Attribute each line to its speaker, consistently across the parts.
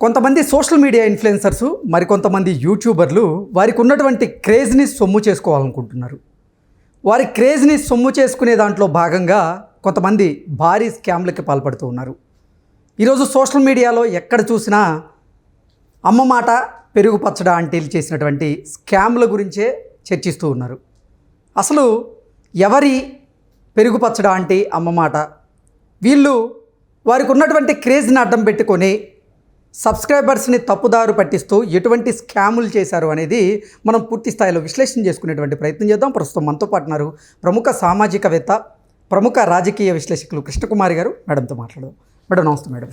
Speaker 1: కొంతమంది social media influencers మరికొంతమంది యూట్యూబర్లు వారికి ఉన్నటువంటి క్రేజ్ని సొమ్ము చేసుకోవాలనుకుంటున్నారు. వారి క్రేజ్ని సొమ్ము చేసుకునే దాంట్లో భాగంగా కొంతమంది భారీ స్కామ్లకి పాల్పడుతూ ఉన్నారు. ఈరోజు సోషల్ మీడియాలో ఎక్కడ చూసినా అమ్మ మాట పెరుగు పచ్చడ ఆంటీలు చేసినటువంటి స్కామ్ల గురించే చర్చిస్తూ ఉన్నారు. అసలు ఎవరి పెరుగు పచ్చడ ఆంటీ అమ్మ మాట? వీళ్ళు వారికి ఉన్నటువంటి క్రేజ్ని అడ్డం పెట్టుకొని సబ్స్క్రైబర్స్ని తప్పుదారు పట్టిస్తూ ఎటువంటి స్కాములు చేశారు అనేది మనం పూర్తి స్థాయిలో విశ్లేషణ చేసుకునేటువంటి ప్రయత్నం చేద్దాం. ప్రస్తుతం మనతో పాటు ఉన్నారు ప్రముఖ సామాజికవేత్త ప్రముఖ రాజకీయ విశ్లేషకులు కృష్ణకుమారి గారు. మేడంతో మాట్లాడదాం. మేడం నమస్తే మేడం.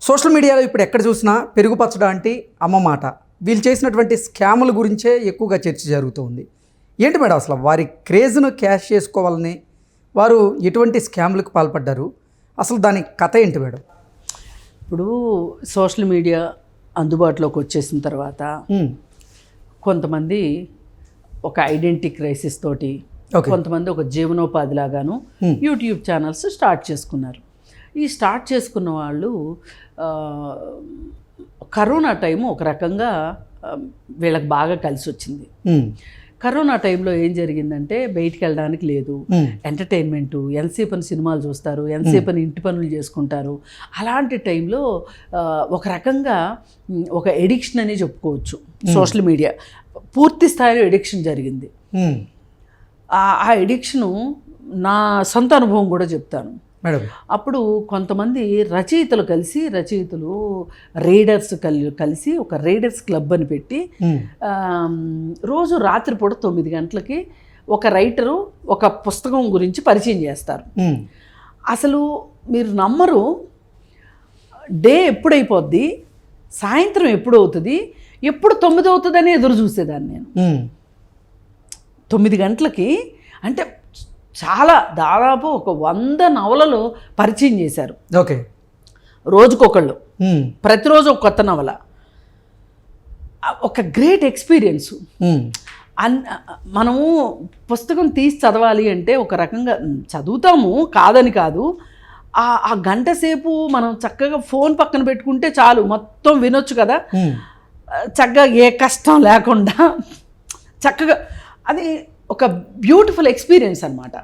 Speaker 1: సోషల్ మీడియాలో ఇప్పుడు ఎక్కడ చూసినా పెరుగు పచ్చడ అంటే అమ్మ మాట. వీళ్ళు చేసినటువంటి స్కాముల గురించే ఎక్కువగా చర్చ జరుగుతూ ఉంది ఏంటి మేడం అసలు వారి క్రేజ్ను క్యాష్ చేసుకోవాలని వారు ఎటువంటి స్కామ్లకు పాల్పడ్డారు? అసలు దాని కథ ఏంటి మేడం?
Speaker 2: ఇప్పుడు సోషల్ మీడియా అందుబాటులోకి వచ్చేసిన తర్వాత కొంతమంది ఒక ఐడెంటిటీ క్రైసిస్ తోటి కొంతమంది ఒక జీవనోపాధి లాగాను. యూట్యూబ్ ఛానల్స్ స్టార్ట్ చేసుకున్నారు. ఈ స్టార్ట్ చేసుకున్న వాళ్ళు కరోనా టైము ఒక రకంగా వీళ్ళకి బాగా కలిసి వచ్చింది కరోనా టైంలో ఏం జరిగిందంటే బయటికి వెళ్ళడానికి లేదు. ఎంటర్టైన్మెంట్ ఎంతసేపు అని సినిమాలు చూస్తారు ఎంతసేపు అని ఇంటి పనులు చేసుకుంటారు. అలాంటి టైంలో ఒక రకంగా ఒక ఎడిక్షన్ అని చెప్పుకోవచ్చు సోషల్ మీడియా. పూర్తి స్థాయిలో ఎడిక్షన్ జరిగింది. ఆ ఎడిక్షను నా సొంత అనుభవం కూడా చెప్తాను.
Speaker 1: మేడం.
Speaker 2: అప్పుడు కొంతమంది రచయితలు కలిసి రచయితలు రీడర్స్ కలి కలిసి ఒక రీడర్స్ క్లబ్ అని పెట్టి రోజు రాత్రిపూట తొమ్మిది గంటలకి ఒక రైటరు ఒక పుస్తకం గురించి పరిచయం చేస్తారు. అసలు మీరు నమ్మరు డే ఎప్పుడైపోద్ది సాయంత్రం ఎప్పుడు అవుతుంది ఎప్పుడు తొమ్మిది అవుతుందని ఎదురు చూసేదాన్ని నేను. తొమ్మిది గంటలకి అంటే చాలా దాదాపు ఒక వంద నవలలు పరిచయం చేశారు.
Speaker 1: ఓకే.
Speaker 2: రోజుకొకళ్ళు. ప్రతిరోజు ఒక కొత్త నవల. ఒక గ్రేట్ ఎక్స్పీరియన్స్. అన్ మనము పుస్తకం తీసి చదవాలి అంటే ఒక రకంగా చదువుతాము కాదని కాదు. ఆ గంట సేపు మనం చక్కగా ఫోన్ పక్కన పెట్టుకుంటే చాలు మొత్తం వినొచ్చు కదా. చక్కగా ఏ కష్టం లేకుండా చక్కగా అది ఒక బ్యూటిఫుల్ ఎక్స్పీరియన్స్ అన్నమాట.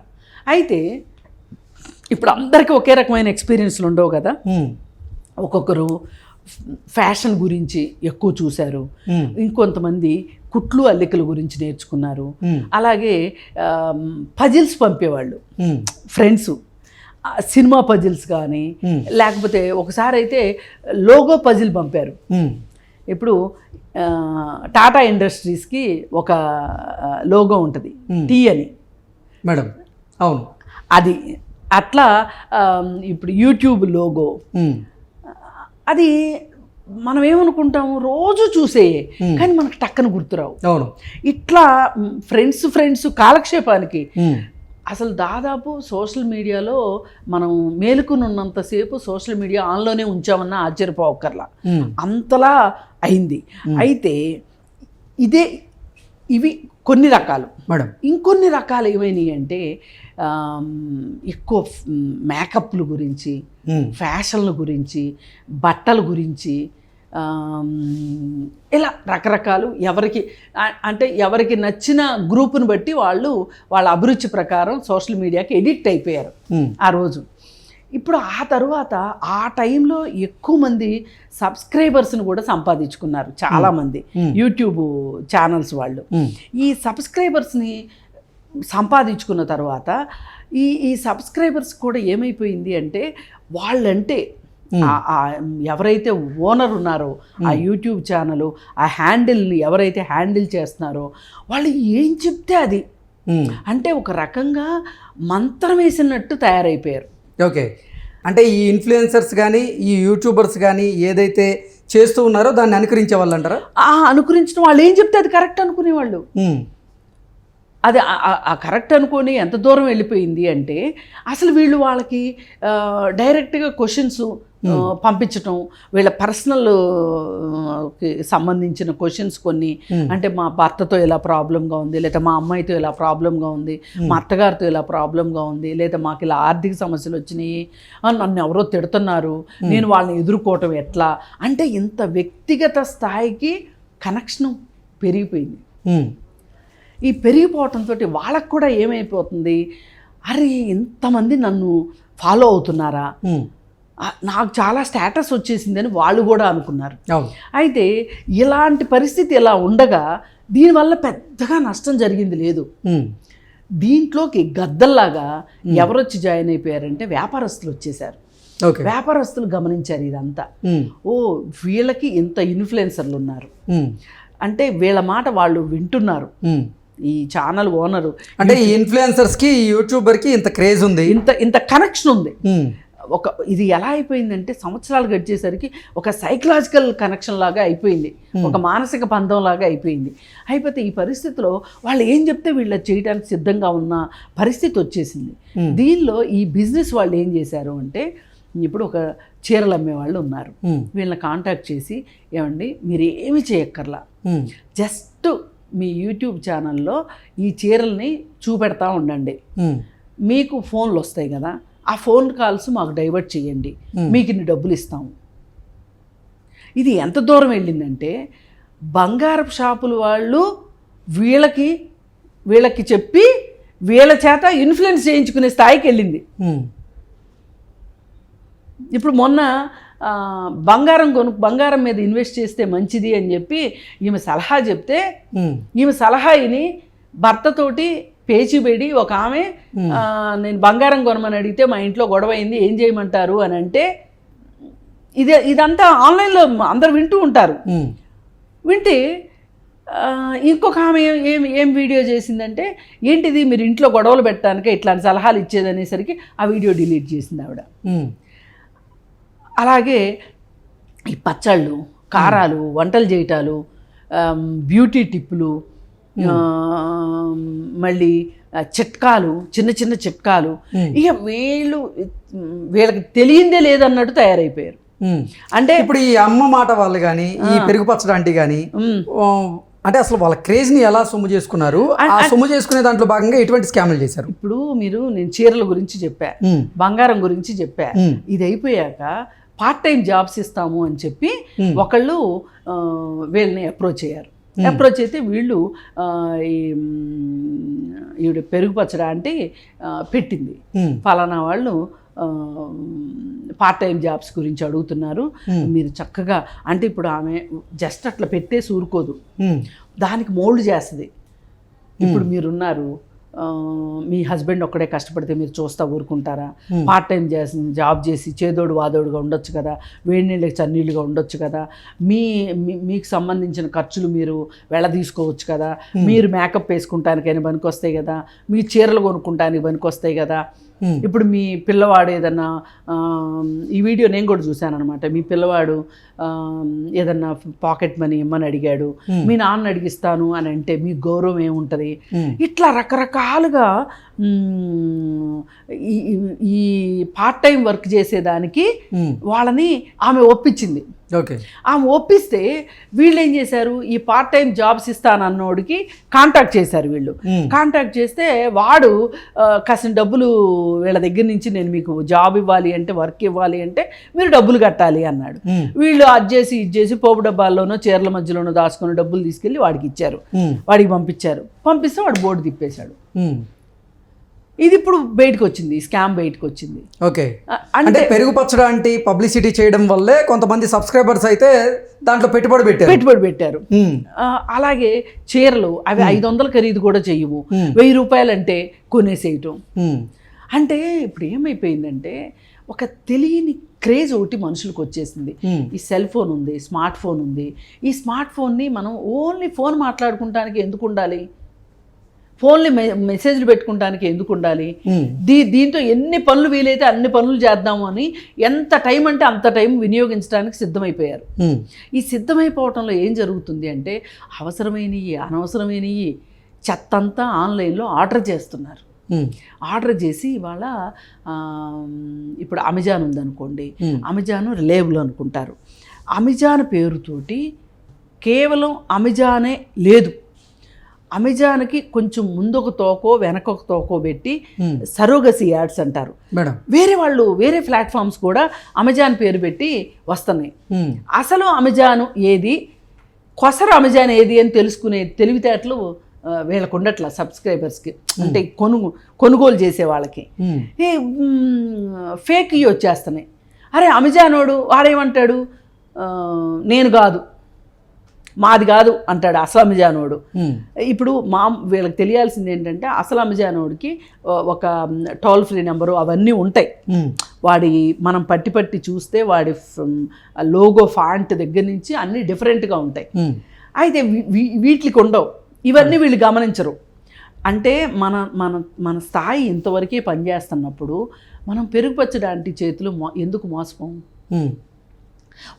Speaker 2: అయితే ఇప్పుడు అందరికీ ఒకే రకమైన ఎక్స్పీరియన్స్లు ఉండవు కదా? ఒక్కొక్కరు ఫ్యాషన్ గురించి ఎక్కువ చూశారు. ఇంకొంతమంది కుట్లు అల్లికల గురించి నేర్చుకున్నారు. అలాగే పజిల్స్ పంపేవాళ్ళు. ఫ్రెండ్స్. సినిమా పజిల్స్ కానీ. లేకపోతే ఒకసారి అయితే లోగో పజిల్ పంపారు. ఇప్పుడు టాటా ఇండస్ట్రీస్కి ఒక లోగో ఉంటుంది. టీ అని.
Speaker 1: మేడం అవును.
Speaker 2: అది అట్లా ఇప్పుడు యూట్యూబ్ లోగో. అది మనం ఏమనుకుంటాము రోజు చూసే కానీ మనకు టక్కన గుర్తురావు.
Speaker 1: అవును.
Speaker 2: ఇట్లా ఫ్రెండ్స్ ఫ్రెండ్స్ కాలక్షేపానికి అసలు దాదాపు సోషల్ మీడియాలో మనం మేలుకుని ఉన్నంతసేపు సోషల్ మీడియా ఆన్లోనే ఉంచామన్నా ఆశ్చర్యపోకర్లా అంతలా అయింది. అయితే ఇదే ఇవి కొన్ని రకాలు.
Speaker 1: మేడం.
Speaker 2: ఇంకొన్ని రకాలు ఏమైనాయి అంటే ఎక్కువ మేకప్ల గురించి ఫ్యాషన్ల గురించి బట్టల గురించి ఇలా రకరకాలు ఎవరికి అంటే ఎవరికి నచ్చిన గ్రూపుని బట్టి వాళ్ళు వాళ్ళ అభిరుచి ప్రకారం సోషల్ మీడియాకి ఎడిక్ట్ అయిపోయారు ఆ రోజు. ఇప్పుడు ఆ తర్వాత ఆ టైంలో ఎక్కువ మంది సబ్స్క్రైబర్స్ని కూడా సంపాదించుకున్నారు చాలామంది. యూట్యూబ్ ఛానల్స్ వాళ్ళు. ఈ సబ్స్క్రైబర్స్ని సంపాదించుకున్న తర్వాత ఈ ఈ సబ్స్క్రైబర్స్ కూడా ఏమైపోయింది అంటే వాళ్ళంటే ఎవరైతే ఓనర్ ఉన్నారో ఆ యూట్యూబ్ ఛానల్ ఆ హ్యాండిల్ని ఎవరైతే హ్యాండిల్ చేస్తున్నారో వాళ్ళు ఏం చెప్తే అది. అంటే ఒక రకంగా మంత్రం వేసినట్టు తయారైపోయారు.
Speaker 1: ఓకే. అంటే ఈ ఇన్ఫ్లుయెన్సర్స్ కానీ ఈ యూట్యూబర్స్ కానీ ఏదైతే చేస్తూ ఉన్నారో దాన్ని అనుకరించే వాళ్ళు అంటారా?
Speaker 2: ఆ అనుకరించిన వాళ్ళు ఏం చెప్తే అది కరెక్ట్ అనుకునేవాళ్ళు అది ఆ- కరెక్ట్ అనుకొని ఎంత దూరం వెళ్ళిపోయింది అంటే అసలు వీళ్ళు వాళ్ళకి డైరెక్ట్గా క్వశ్చన్స్ పంపించటం వీళ్ళ పర్సనల్ సంబంధించిన క్వశ్చన్స్ కొన్ని. అంటే మా భర్తతో ఇలా ప్రాబ్లంగా ఉంది లేదా మా అమ్మాయితో ఇలా ప్రాబ్లంగా ఉంది మా అత్తగారితో ఇలా ప్రాబ్లంగా ఉంది లేదా మాకు ఇలా ఆర్థిక సమస్యలు వచ్చినాయి నన్ను ఎవరో తిడుతున్నారు నేను వాళ్ళని ఎదుర్కోవటం ఎట్లా? అంటే ఇంత వ్యక్తిగత స్థాయికి కనెక్షన్ పెరిగిపోయింది. ఈ పెరిగిపోవటంతో వాళ్ళకు కూడా ఏమైపోతుంది? అరే ఇంతమంది నన్ను ఫాలో అవుతున్నారా? నాకు చాలా స్టేటస్ వచ్చేసిందని వాళ్ళు కూడా అనుకున్నారు. అయితే ఇలాంటి పరిస్థితి ఇలా ఉండగా దీనివల్ల పెద్దగా నష్టం జరిగింది లేదు. దీంట్లోకి గద్దల్లాగా ఎవరొచ్చి జాయిన్ అయిపోయారంటే వ్యాపారస్తులు వచ్చేసారు
Speaker 1: ఓకే.
Speaker 2: వ్యాపారస్తులు గమనించారు ఇదంతా. ఓ వీళ్ళకి ఇంత ఇన్ఫ్లుయెన్సర్లు ఉన్నారు. అంటే వీళ్ళ మాట వాళ్ళు వింటున్నారు. ఈ ఛానల్ ఓనరు
Speaker 1: అంటే ఈ ఇన్ఫ్లుయెన్సర్స్కి ఈ యూట్యూబర్కి ఇంత క్రేజ్ ఉంది.
Speaker 2: ఇంత ఇంత కనెక్షన్ ఉంది. ఒక ఇది ఎలా అయిపోయిందంటే సంవత్సరాలు గడిచేసరికి ఒక సైకలాజికల్ కనెక్షన్ లాగా అయిపోయింది. ఒక మానసిక బంధం లాగా అయిపోయింది. అయిపోతే ఈ పరిస్థితిలో వాళ్ళు ఏం చెప్తే వీళ్ళు చేయడానికి సిద్ధంగా ఉన్న పరిస్థితి వచ్చేసింది. దీనిలో ఈ బిజినెస్ వాళ్ళు ఏం చేశారు అంటే ఇప్పుడు ఒక చీరలు అమ్మే వాళ్ళు ఉన్నారు. వీళ్ళని కాంటాక్ట్ చేసి ఏమండి మీరు ఏమి చేయక్కర్లా. జస్ట్ మీ యూట్యూబ్ ఛానల్లో ఈ చీరల్ని చూపెడతా ఉండండి. మీకు ఫోన్లు వస్తాయి కదా ఆ ఫోన్ కాల్స్ మాకు డైవర్ట్ చేయండి. మీకు ఇన్ని డబ్బులు ఇస్తాము. ఇది ఎంత దూరం వెళ్ళిందంటే బంగారపు షాపుల వాళ్ళు వీళ్ళకి వీళ్ళకి చెప్పి వీళ్ళ చేత ఇన్ఫ్లుయెన్స్ చేయించుకునే స్థాయికి వెళ్ళింది. ఇప్పుడు మొన్న బంగారం కొను బంగారం మీద ఇన్వెస్ట్ చేస్తే మంచిది అని చెప్పి ఈమె సలహా చెప్తే ఈమె సలహా విని భర్తతోటి పేచిబెడి ఒక ఆమె నేను బంగారం కొనమని అడిగితే మా ఇంట్లో గొడవ అయింది ఏం చేయమంటారు అని అంటే ఇదే ఇదంతా ఆన్లైన్లో అందరు వింటూ ఉంటారు. వింటే ఇంకొక ఆమె ఏం ఏం వీడియో చేసిందంటే ఏంటిది మీరు ఇంట్లో గొడవలు పెట్టడానికి ఇట్లాంటి సలహాలు ఇచ్చేదనేసరికి ఆ వీడియో డిలీట్ చేసింది ఆవిడ. అలాగే ఈ పచ్చళ్ళు కారాలు వంటలు చేయటాలు బ్యూటీ టిప్పులు మళ్ళీ చిట్కాలు చిన్న చిన్న చిట్కాలు. ఇక వీళ్ళు వీళ్ళకి తెలియందే లేదన్నట్టు తయారైపోయారు. అంటే
Speaker 1: ఇప్పుడు ఈ అమ్మ మాట వాళ్ళు కానీ ఈ పెరుగు పచ్చడానికి కానీ అంటే అసలు వాళ్ళ క్రేజ్ని ఎలా సొమ్ము చేసుకున్నారు? ఆ సొమ్ము చేసుకునే దాంట్లో భాగంగా ఎటువంటి స్కామ్లు చేశారు.
Speaker 2: ఇప్పుడు మీరు నేను చీరల గురించి చెప్పా బంగారం గురించి చెప్పా. ఇది అయిపోయాక పార్ట్ టైం జాబ్స్ ఇస్తాము అని చెప్పి. ఒకళ్ళు వీళ్ళని అప్రోచ్ అయ్యారు. అప్రోచ్ అయితే వీళ్ళు ఈ ఈవిడ పెరుగు పచ్చడా అంటే పెట్టింది.
Speaker 1: ఉమ్,
Speaker 2: ఫలానా వాళ్ళు పార్ట్ టైం జాబ్స్ గురించి అడుగుతున్నారు. మీరు చక్కగా అంటే ఇప్పుడు ఆమె జస్ట్ అట్లా పెట్టేసి ఊరుకోదు. దానికి మోల్డ్ చేస్తుంది. ఇప్పుడు మీరున్నారు మీ హస్బెండ్ ఒక్కడే కష్టపడితే మీరు చూస్తా ఊరుకుంటారా? పార్ట్ టైం చేసి జాబ్ చేసి చేదోడు వాదోడుగా ఉండొచ్చు కదా? వేడి నీళ్ళకి చన్నీళ్ళుగా ఉండొచ్చు కదా? మీ మీకు సంబంధించిన ఖర్చులు మీరు వెళ్ళ తీసుకోవచ్చు కదా మీరు మేకప్ వేసుకుంటానికైనా పనికొస్తాయి కదా? మీ చీరలు కొనుక్కుంటానికి పనికొస్తాయి కదా?
Speaker 1: Hmm.
Speaker 2: ఇప్పుడు మీ పిల్లవాడు ఏదన్నా ఆ, ఈ వీడియో నేను కూడా చూశాను అనమాట మీ పిల్లవాడు ఏదన్నా పాకెట్ మనీ ఇమ్మని అడిగాడు. మీ నాన్న అడిగిస్తాను అని అంటే మీ గౌరవం ఏముంటుంది?
Speaker 1: Hmm.
Speaker 2: ఇట్లా రకరకాలుగా ఈ పార్ట్ టైం వర్క్ చేసేదానికి వాళ్ళని ఆమె ఒప్పించింది. ఆమె ఒప్పిస్తే వీళ్ళు ఏం చేశారు? ఈ పార్ట్ టైం జాబ్స్ ఇస్తానన్నోడికి కాంటాక్ట్ చేశారు వీళ్ళు. కాంటాక్ట్ చేస్తే వాడు కాసిన డబ్బులు వీళ్ళ దగ్గర నుంచి నేను మీకు జాబ్ ఇవ్వాలి అంటే వర్క్ ఇవ్వాలి అంటే మీరు డబ్బులు కట్టాలి అన్నాడు. వీళ్ళు అది చేసి ఇది చేసి పోపు డబ్బాల్లోనో చీరల మధ్యలోనో దాచుకుని డబ్బులు తీసుకెళ్ళి వాడికి ఇచ్చారు. వాడికి పంపించారు. పంపిస్తే వాడు బోర్డు తిప్పేశాడు. ఇది ఇప్పుడు బయటకు వచ్చింది స్కామ్ బయటకు వచ్చింది
Speaker 1: ఓకే అంటే
Speaker 2: అంటే
Speaker 1: పెరుగు పచ్చడానికి పబ్లిసిటీ చేయడం వల్లే కొంతమంది సబ్స్క్రైబర్స్ అయితే దాంట్లో పెట్టుబడి పెట్టారు.
Speaker 2: పెట్టుబడి పెట్టారు. అలాగే చీరలు అవి ఐదు వందల ఖరీదు కూడా
Speaker 1: Hmm.
Speaker 2: వెయ్యి రూపాయలంటే కొనేసేయటం.
Speaker 1: ఉమ్,
Speaker 2: అంటే ఇప్పుడు ఏమైపోయిందంటే ఒక తెలియని క్రేజ్ ఒకటి మనుషులకు వచ్చేసింది. ఈ సెల్ ఫోన్ ఉంది స్మార్ట్ ఫోన్ ఉంది. ఈ స్మార్ట్ ఫోన్ని మనం ఓన్లీ ఫోన్ మాట్లాడుకుంటానికి ఎందుకు ఉండాలి? ఫోన్లీ మెసేజ్లు పెట్టుకుంటానికి ఎందుకు ఉండాలి? దీ దీంతో ఎన్ని పనులు వీలైతే అన్ని పనులు చేద్దాము అని ఎంత టైం అంటే అంత టైం వినియోగించడానికి సిద్ధమైపోయారు. ఈ సిద్ధమైపోవటంలో ఏం జరుగుతుంది అంటే అవసరమైనవి అనవసరమైనవి చెత్తంతా ఆన్లైన్లో ఆర్డర్ చేస్తున్నారు. ఆర్డర్ చేసి ఇవాళ ఇప్పుడు అమెజాన్ ఉందనుకోండి. అమెజాన్ రిలేబుల్ అనుకుంటారు. అమెజాన్ పేరుతోటి కేవలం అమెజానే లేదు. అమెజాన్కి కొంచెం ముందొక తోకో వెనకొక తోకో పెట్టి సరోగసి యాడ్స్ అంటారు.
Speaker 1: మేడం.
Speaker 2: వేరే వాళ్ళు వేరే ప్లాట్ఫామ్స్ కూడా అమెజాన్ పేరు పెట్టి వస్తున్నాయి. అసలు అమెజాన్ ఏది? కొసరు అమెజాన్ ఏది అని తెలుసుకునే తెలివితేటలు వీళ్ళకు ఉండట్ల సబ్స్క్రైబర్స్కి. అంటే కొనుగో కొనుగోలు చేసే వాళ్ళకి. ఫేక్ ఇవి వచ్చేస్తున్నాయి. అరే అమెజానోడు వాడేమంటాడు? ఆ, నేను కాదు. మాది కాదు అంటాడు అసలు అమెజానోడు
Speaker 1: ఉమ్,
Speaker 2: ఇప్పుడు మా వీళ్ళకి తెలియాల్సింది ఏంటంటే అసలు అమెజానోడికి ఆ, ఒక టోల్ ఫ్రీ నెంబరు అవన్నీ ఉంటాయి. వాడి మనం పట్టి పట్టి చూస్తే వాడి లోగో ఫాంట్ దగ్గర నుంచి అన్నీ డిఫరెంట్గా ఉంటాయి. అయితే వీటికి ఉండవు. ఇవన్నీ వీళ్ళు గమనించరు. అంటే మన మన మన స్థాయి ఇంతవరకే పనిచేస్తున్నప్పుడు మనం పెరుగుపచ్చడానికి చేతులు మో ఎందుకు మోసపోం?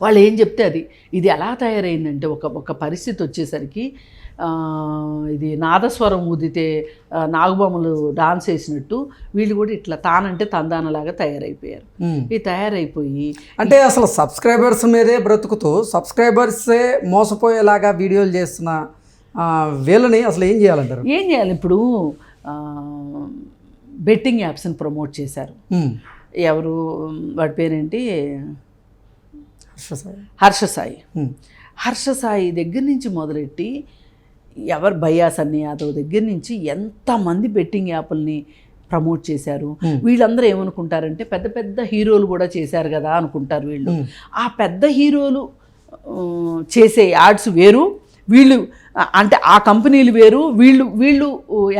Speaker 2: వాళ్ళు ఏం చెప్తే అది. ఇది ఎలా తయారైందంటే ఒక ఒక పరిస్థితి వచ్చేసరికి ఇది నాదస్వరం ఊదితే నాగబొమ్మలు డాన్స్ వేసినట్టు వీళ్ళు కూడా ఇట్లా తానంటే తందానలాగా తయారైపోయారు. ఈ తయారైపోయి
Speaker 1: అంటే అసలు సబ్స్క్రైబర్స్ మీదే బ్రతుకుతూ సబ్స్క్రైబర్సే మోసపోయేలాగా వీడియోలు చేస్తున్న వీళ్ళని అసలు ఏం చేయాలంటారు?
Speaker 2: ఏం చేయాలి? ఇప్పుడు బెట్టింగ్ యాప్స్ని ప్రమోట్ చేశారు. ఎవరు వాడి పేరేంటి?
Speaker 1: హర్ష సాయి.
Speaker 2: హర్ష సాయి
Speaker 1: ఉమ్,
Speaker 2: హర్ష సాయి దగ్గర నుంచి మొదలెట్టి ఎవరు భయ్యా సన్ని యాదవ్ దగ్గర నుంచి ఎంతమంది బెట్టింగ్ యాప్ల్ని ప్రమోట్ చేశారు. వీళ్ళందరూ ఏమనుకుంటారంటే పెద్ద పెద్ద హీరోలు కూడా చేశారు కదా అనుకుంటారు వీళ్ళు. ఆ పెద్ద హీరోలు చేసే యాడ్స్ వేరు. వీళ్ళు అంటే ఆ కంపెనీలు వేరు. వీళ్ళు వీళ్ళు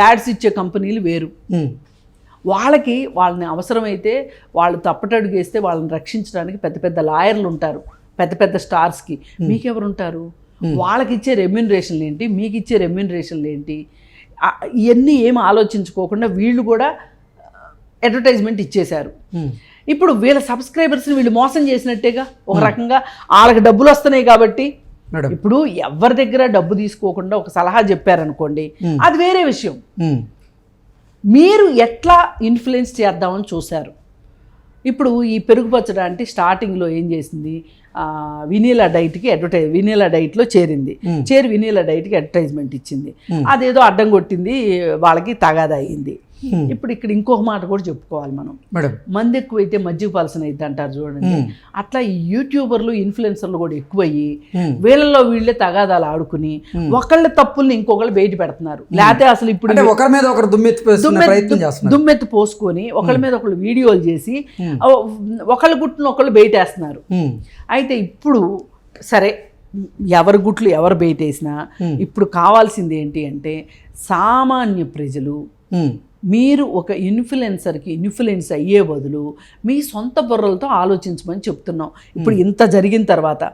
Speaker 2: యాడ్స్ ఇచ్చే కంపెనీలు వేరు. వాళ్ళకి వాళ్ళని అవసరమైతే వాళ్ళు తప్పటడుగు వేస్తే వాళ్ళని రక్షించడానికి పెద్ద పెద్ద లాయర్లు ఉంటారు. పెద్ద పెద్ద స్టార్స్కి. మీకెవరు ఉంటారు వాళ్ళకి ఇచ్చే రెమ్యూనరేషన్లు ఏంటి? మీకు ఇచ్చే రెమ్యూనరేషన్లు ఏంటి? ఇవన్నీ ఏం ఆలోచించుకోకుండా వీళ్ళు కూడా అడ్వర్టైజ్మెంట్ ఇచ్చేశారు. ఇప్పుడు వీళ్ళ సబ్స్క్రైబర్స్ని వీళ్ళు మోసం చేసినట్టేగా? ఒక రకంగా వాళ్ళకి డబ్బులు వస్తున్నాయి కాబట్టి. ఇప్పుడు ఎవరి దగ్గర డబ్బు తీసుకోకుండా ఒక సలహా చెప్పారనుకోండి. అది వేరే విషయం. మీరు ఎట్లా ఇన్ఫ్లుయెన్స్ చేద్దామని చూశారు ఇప్పుడు ఈ పెరుగు పచ్చడి అంటే స్టార్టింగ్లో ఏం చేసింది వినీలా డైట్కి అడ్వర్టైజ్ వినీలా డైట్లో చేరింది. చేరి వినీలా డైట్కి అడ్వర్టైజ్మెంట్ ఇచ్చింది. అదేదో అడ్డం కొట్టింది వాళ్ళకి తగాదా అయింది
Speaker 1: Hmm.
Speaker 2: ఇప్పుడు ఇక్కడ ఇంకొక మాట కూడా చెప్పుకోవాలి మనం.
Speaker 1: మేడం.
Speaker 2: మంది ఎక్కువైతే మజ్జిగ పలసన అయితే అంటారు చూడండి.
Speaker 1: Hmm.
Speaker 2: అట్లా యూట్యూబర్లు ఇన్ఫ్లుయెన్సర్లు కూడా ఎక్కువయ్యి
Speaker 1: ఉమ్,
Speaker 2: వీళ్ళలో వీళ్ళే తగాదాలు ఆడుకుని ఒకళ్ళ తప్పుల్ని ఇంకొకళ్ళు బయట పెడుతున్నారు. లేకపోతే అసలు ఇప్పుడు
Speaker 1: ఒకరి మీద ఒకరు
Speaker 2: దుమ్మెత్తి- దుమ్మెత్తి పోసుకొని ఒకళ్ళ మీద ఒకళ్ళు వీడియోలు చేసి
Speaker 1: Hmm.
Speaker 2: ఒకళ్ళ గుట్టును ఒకళ్ళు బయటేస్తున్నారు అయితే ఇప్పుడు సరే ఎవరి గుట్లు ఎవరు బయటేసినా
Speaker 1: Hmm.
Speaker 2: ఇప్పుడు కావాల్సింది ఏంటి అంటే సామాన్య ప్రజలు మీరు ఒక ఇన్ఫ్లుయెన్సర్కి ఇన్ఫ్లుయెన్స్ అయ్యే బదులు మీ సొంత బుర్రలతో ఆలోచించమని చెప్తున్నాం. ఇప్పుడు ఇంత జరిగిన తర్వాత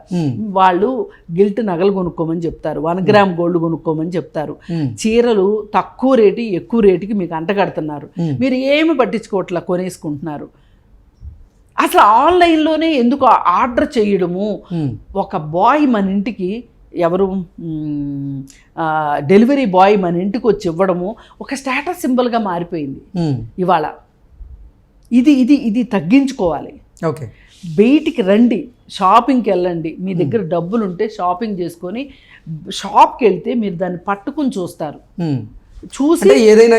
Speaker 2: వాళ్ళు గిల్ట్ నగలు కొనుక్కోమని చెప్తారు. వన్ గ్రామ్ గోల్డ్ కొనుక్కోమని చెప్తారు. చీరలు తక్కువ రేటు ఎక్కువ రేటుకి మీకు అంటగడుతున్నారు. మీరు ఏమి పట్టించుకోవట్లా కొనేసుకుంటున్నారు? అసలు ఆన్లైన్లోనే ఎందుకు ఆర్డర్ చేయడము? ఒక బాయ్ మన ఇంటికి ఎవరు డెలివరీ బాయ్ మన ఇంటికి వచ్చి ఇవ్వడము ఒక స్టేటస్ సింబల్గా మారిపోయింది ఇవాళ. ఇది ఇది ఇది తగ్గించుకోవాలి.
Speaker 1: ఓకే.
Speaker 2: బయటికి రండి షాపింగ్కి వెళ్ళండి. మీ దగ్గర డబ్బులు ఉంటే షాపింగ్ చేసుకొని షాప్కి వెళ్తే మీరు దాన్ని పట్టుకుని చూస్తారు. చూసి
Speaker 1: ఏదైనా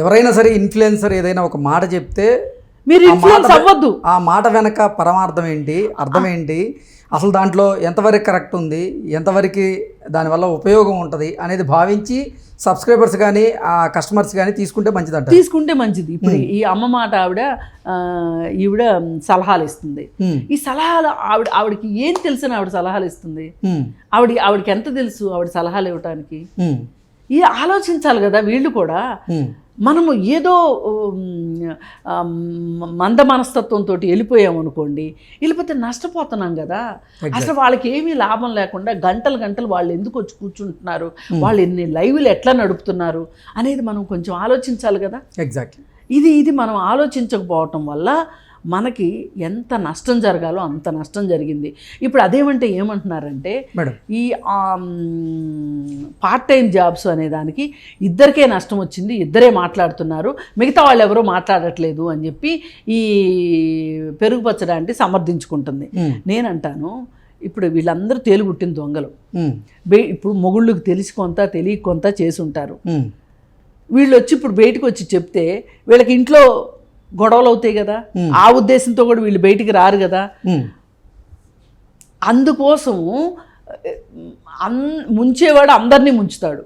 Speaker 1: ఎవరైనా సరే ఇన్ఫ్లుయెన్సర్ ఏదైనా ఒక మాట చెప్తే
Speaker 2: మీరు ఇన్ఫ్లుయెన్స్ అవ్వద్దు.
Speaker 1: ఆ మాట వెనక పరమార్థం ఏంటి అర్థం ఏంటి? అసలు దాంట్లో ఎంతవరకు కరెక్ట్ ఉంది ఎంతవరకు దానివల్ల ఉపయోగం ఉంటుంది అనేది భావించి సబ్స్క్రైబర్స్ కానీ ఆ కస్టమర్స్ కానీ తీసుకుంటే మంచిదంట
Speaker 2: తీసుకుంటే మంచిది. ఇప్పుడు ఈ అమ్మ మాట ఆవిడ ఈవిడ సలహాలు ఇస్తుంది. ఈ సలహాలు ఆవిడ ఆవిడకి ఏం తెలుసని ఆవిడ సలహాలు ఇస్తుంది? ఆవిడ ఆవిడకి ఎంత తెలుసు ఆవిడ సలహాలు ఇవ్వటానికి? ఇది ఆలోచించాలి కదా వీళ్ళు కూడా. మనము ఏదో మంద మనస్తత్వంతో వెళ్ళిపోయాం అనుకోండి వెళ్ళిపోతే నష్టపోతున్నాం కదా. అసలు వాళ్ళకి ఏమీ లాభం లేకుండా గంటలు గంటలు వాళ్ళు ఎందుకు వచ్చి కూర్చుంటున్నారు వాళ్ళు ఎన్ని లైవ్లు ఎట్లా నడుపుతున్నారు అనేది మనం కొంచెం ఆలోచించాలి కదా.
Speaker 1: ఎగ్జాక్ట్లీ
Speaker 2: ఇది ఇది మనం ఆలోచించకపోవటం వల్ల మనకి ఎంత నష్టం జరగాలో అంత నష్టం జరిగింది. ఇప్పుడు అదేమంటే ఏమంటున్నారంటే ఈ పార్ట్ టైం జాబ్స్ అనే దానికి ఇద్దరికే నష్టం వచ్చింది ఇద్దరే మాట్లాడుతున్నారు మిగతా వాళ్ళు ఎవరో మాట్లాడట్లేదు అని చెప్పి ఈ పెరుగు పచ్చడానికి సమర్థించుకుంటుంది. నేనంటాను ఇప్పుడు వీళ్ళందరూ తేలుగుట్టిన దొంగలు. ఇప్పుడు మొగుళ్ళకి తెలిసి కొంత తెలియ కొంత చేసి ఉంటారు వీళ్ళు వచ్చి ఇప్పుడు బయటకు వచ్చి చెప్తే వీళ్ళకి ఇంట్లో గొడవలు అవుతాయి కదా. ఆ ఉద్దేశంతో కూడా వీళ్ళు బయటికి రారు కదా.
Speaker 1: ఉమ్,
Speaker 2: అందుకోసము అన్ ముంచేవాడు అందరినీ ముంచుతాడు.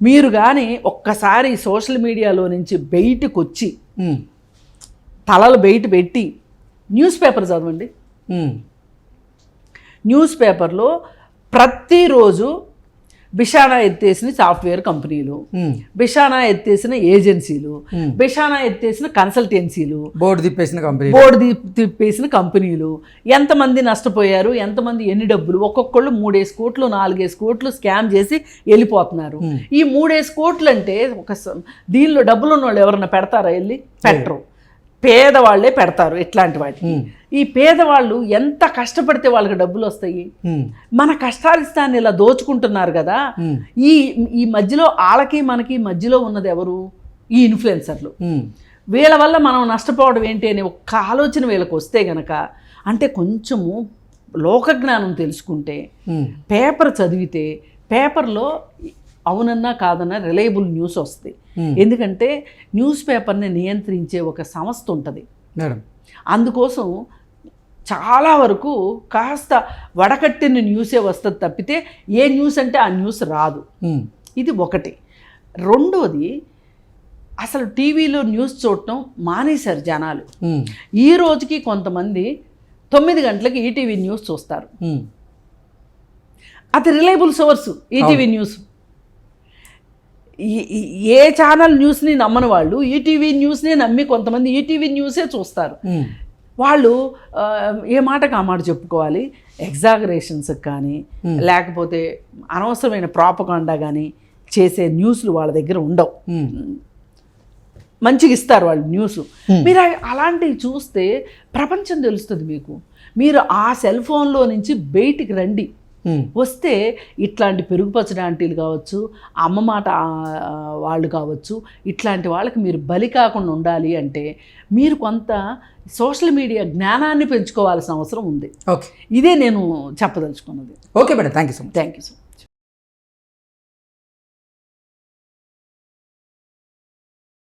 Speaker 2: మీరు కానీ ఒక్కసారి సోషల్ మీడియాలో నుంచి బయటకు వచ్చి తలలు బయట పెట్టి న్యూస్ పేపర్ చదవండి. న్యూస్ పేపర్లో ప్రతిరోజు బిషానా ఎత్తేసిన సాఫ్ట్వేర్ కంపెనీలు
Speaker 1: ఉమ్.
Speaker 2: బిషానా ఎత్తేసిన ఏజెన్సీలు
Speaker 1: Hmm.
Speaker 2: బిషానా ఎత్తేసిన కన్సల్టెన్సీలు
Speaker 1: బోర్డు తిప్పేసిన కంపెనీ
Speaker 2: బోర్డు తిప్పేసిన కంపెనీలు. ఎంతమంది నష్టపోయారు ఎంతమంది ఎన్ని డబ్బులు ఒక్కొక్కళ్ళు మూడేసి కోట్లు నాలుగేసి కోట్లు స్కామ్ చేసి వెళ్ళిపోతున్నారు. ఈ మూడేసి కోట్లు అంటే ఒక దీనిలో డబ్బులు ఉన్న వాళ్ళు ఎవరన్నా పెడతారా వెళ్ళి? పెట్టరు. పేదవాళ్ళే పెడతారు ఇట్లాంటి వాటికి ఈ పేదవాళ్ళు ఎంత కష్టపడితే వాళ్ళకి డబ్బులు వస్తాయి? మన కష్టాలిస్తాన్ని ఇలా దోచుకుంటున్నారు కదా ఈ ఈ మధ్యలో వాళ్ళకి మనకి మధ్యలో ఉన్నది ఎవరు? ఈ ఇన్ఫ్లుయెన్సర్లు. వీళ్ళ వల్ల మనం నష్టపోవడం ఏంటి అనే ఒక్క ఆలోచన వీళ్ళకి వస్తే గనక అంటే కొంచెము లోకజ్ఞానం తెలుసుకుంటే పేపర్ చదివితే పేపర్లో అవునన్నా కాదన్నా రిలయబుల్ న్యూస్ వస్తుంది.
Speaker 1: Hmm.
Speaker 2: ఎందుకంటే న్యూస్ పేపర్ని నియంత్రించే ఒక సంస్థ ఉంటుంది.
Speaker 1: మేడం.
Speaker 2: అందుకోసం చాలా వరకు కాస్త వడకట్టిన న్యూసే వస్తుంది తప్పితే ఏ న్యూస్ అంటే ఆ న్యూస్ రాదు.
Speaker 1: ఉమ్,
Speaker 2: ఇది ఒకటి. రెండోది అసలు టీవీలో న్యూస్ చూడటం మానేశారు జనాలు.
Speaker 1: ఉమ్,
Speaker 2: ఈ రోజుకి కొంతమంది తొమ్మిది గంటలకి ఈటీవీ న్యూస్ చూస్తారు.
Speaker 1: ఉమ్,
Speaker 2: అది రిలయబుల్ సోర్స్ ఈటీవీ న్యూస్ ఏ ఛానల్ న్యూస్ని నమ్మని వాళ్ళు ఈటీవీ న్యూస్ని నమ్మి కొంతమంది ఈటీవీ న్యూసే చూస్తారు. వాళ్ళు ఏ మాటకు ఆ మాట చెప్పుకోవాలి? ఎగ్జాగరేషన్స్కి కానీ లేకపోతే అనవసరమైన ప్రాపగాండా కానీ చేసే న్యూస్లు వాళ్ళ దగ్గర ఉండవు. మంచిగా ఇస్తారు వాళ్ళు న్యూస్ మీరు అలాంటివి చూస్తే ప్రపంచం తెలుస్తుంది మీకు. మీరు ఆ సెల్ ఫోన్లో నుంచి బయటికి రండి. వస్తే ఇట్లాంటి పెరుగుపచ్చడి ఆంటీలు కావచ్చు అమ్మ మాట వాళ్ళు కావచ్చు ఇట్లాంటి వాళ్ళకి మీరు బలి కాకుండా ఉండాలి అంటే మీరు కొంత సోషల్ మీడియా జ్ఞానాన్ని పెంచుకోవాల్సిన అవసరం ఉంది.
Speaker 1: ఓకే.
Speaker 2: ఇదే నేను చెప్పదలుచుకున్నది.
Speaker 1: Okay madam thank you so much.
Speaker 2: Thank you so